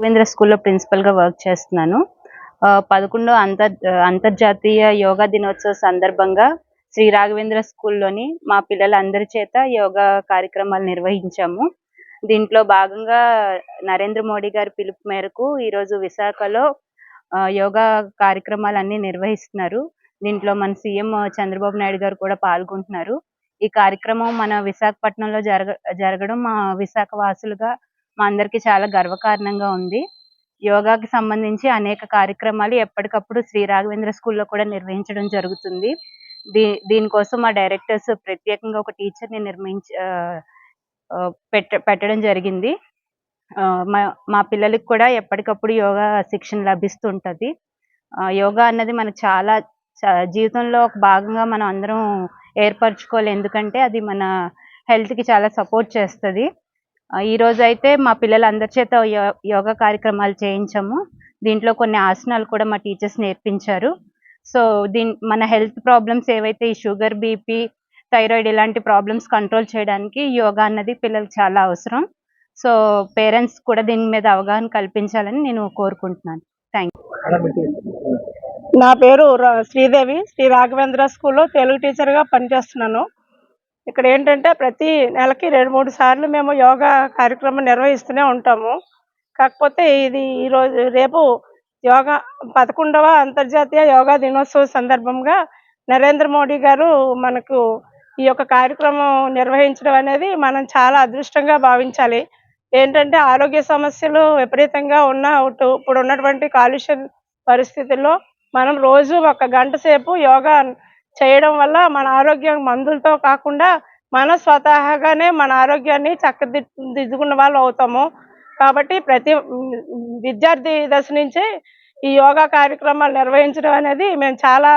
రాఘవేంద్ర స్కూల్లో ప్రిన్సిపల్గా వర్క్ చేస్తున్నాను. ఆ, పదకొండో అంతర్ అంతర్జాతీయ యోగా దినోత్సవ సందర్భంగా శ్రీ రాఘవేంద్ర స్కూల్లోని మా పిల్లలందరి చేత యోగా కార్యక్రమాలు నిర్వహించాము. దీంట్లో భాగంగా నరేంద్ర మోడీ గారి పిలుపు మేరకు ఈరోజు విశాఖలో యోగా కార్యక్రమాలన్నీ నిర్వహిస్తున్నారు. దీంట్లో మన సీఎం చంద్రబాబు నాయుడు గారు కూడా పాల్గొంటున్నారు. ఈ కార్యక్రమం మన విశాఖపట్నంలో జరగ జరగడం మా విశాఖ వాసులుగా మా అందరికీ చాలా గర్వకారణంగా ఉంది. యోగాకి సంబంధించి అనేక కార్యక్రమాలు ఎప్పటికప్పుడు శ్రీ రాఘవేంద్ర స్కూల్లో కూడా నిర్వహించడం జరుగుతుంది. దీ దీనికోసం మా డైరెక్టర్స్ ప్రత్యేకంగా ఒక టీచర్ని నిర్మించ పెట్ట పెట్టడం జరిగింది. ఆ, మా మా పిల్లలకి కూడా ఎప్పటికప్పుడు యోగా శిక్షణ లభిస్తుంటది. యోగా అన్నది మనకు చాలా జీవితంలో ఒక భాగంగా మనం అందరం ఏర్పరచుకోవాలి. ఎందుకంటే అది మన హెల్త్కి కి చాలా సపోర్ట్ చేస్తుంది. ఈ అయితే మా పిల్లలందరి చేత యో- యోగా కార్యక్రమాలు చేయించాము. దీంట్లో కొన్ని ఆసనాలు కూడా మా టీచర్స్ నేర్పించారు. సో దీని మన హెల్త్ ప్రాబ్లమ్స్ ఏవైతే ఈ షుగర్ బీపీ థైరాయిడ్ ఇలాంటి ప్రాబ్లమ్స్ కంట్రోల్ చేయడానికి యోగా అన్నది పిల్లలకు చాలా అవసరం. సో పేరెంట్స్ కూడా దీని మీద అవగాహన కల్పించాలని నేను కోరుకుంటున్నాను. థ్యాంక్ నా పేరు శ్రీదేవి. శ్రీ రాఘవేంద్ర స్కూల్లో తెలుగు టీచర్గా పనిచేస్తున్నాను. ఇక్కడ ఏంటంటే ప్రతి నెలకి రెండు మూడు సార్లు మేము యోగా కార్యక్రమం నిర్వహిస్తూనే ఉంటాము. కాకపోతే ఇది ఈరోజు రేపు యోగా పదకొండవ అంతర్జాతీయ యోగా దినోత్సవం సందర్భంగా నరేంద్ర మోడీ గారు మనకు ఈ యొక్క కార్యక్రమం నిర్వహించడం అనేది మనం చాలా అదృష్టంగా భావించాలి. ఏంటంటే ఆరోగ్య సమస్యలు విపరీతంగా ఉన్న ఇప్పుడు ఉన్నటువంటి కాలుష్య పరిస్థితుల్లో మనం రోజు ఒక గంట సేపు యోగా చేయడం వల్ల మన ఆరోగ్యం మందులతో కాకుండా మన స్వతహాగానే మన ఆరోగ్యాన్ని చక్కదిద్దుకున్న వాళ్ళు అవుతాము. కాబట్టి ప్రతి విద్యార్థి దశ నుంచి ఈ యోగా కార్యక్రమాలు నిర్వహించడం అనేది మేము చాలా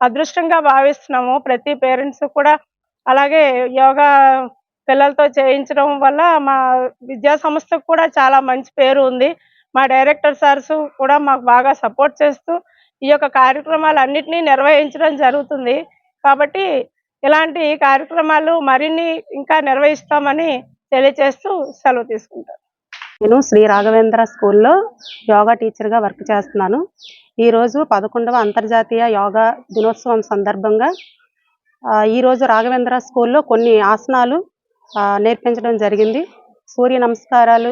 అదృష్టంగా భావిస్తున్నాము. ప్రతి పేరెంట్స్ కూడా అలాగే యోగా పిల్లలతో చేయించడం వల్ల మా విద్యా సంస్థకు కూడా చాలా మంచి పేరు ఉంది. మా డైరెక్టర్ సార్స్ కూడా మాకు బాగా సపోర్ట్ చేస్తూ ఈ యొక్క కార్యక్రమాలన్నిటినీ నిర్వహించడం జరుగుతుంది. కాబట్టి ఇలాంటి కార్యక్రమాలు మరిన్ని ఇంకా నిర్వహిస్తామని తెలియజేస్తూ సెలవు తీసుకుంటాను. నేను శ్రీ రాఘవేంద్ర స్కూల్లో యోగా టీచర్గా వర్క్ చేస్తున్నాను. ఈరోజు పదకొండవ అంతర్జాతీయ యోగా దినోత్సవం సందర్భంగా ఈరోజు రాఘవేంద్ర స్కూల్లో కొన్ని ఆసనాలు నేర్పించడం జరిగింది. సూర్య నమస్కారాలు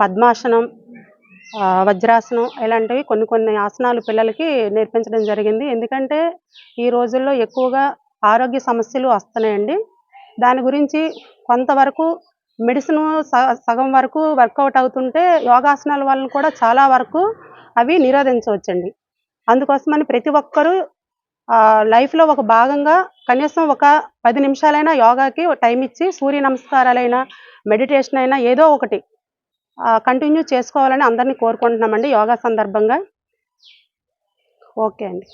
పద్మాసనం వజ్రాసనం ఇలాంటివి కొన్ని కొన్ని ఆసనాలు పిల్లలకి నేర్పించడం జరిగింది. ఎందుకంటే ఈ రోజుల్లో ఎక్కువగా ఆరోగ్య సమస్యలు వస్తున్నాయండి. దాని గురించి కొంతవరకు మెడిసిన్ సగం వరకు వర్కౌట్ అవుతుంటే యోగాసనాల వలన కూడా చాలా వరకు అవి నిరోధించవచ్చండి. అందుకోసమని ప్రతి ఒక్కరూ లైఫ్లో ఒక భాగంగా కనీసం ఒక పది నిమిషాలైనా యోగాకి టైం ఇచ్చి సూర్య నమస్కారాలైనా మెడిటేషన్ అయినా ఏదో ఒకటి కంటిన్యూ చేసుకోవాలని అందరినీ కోరుకుంటున్నామండి. యోగా సందర్భంగా. ఓకే అండి.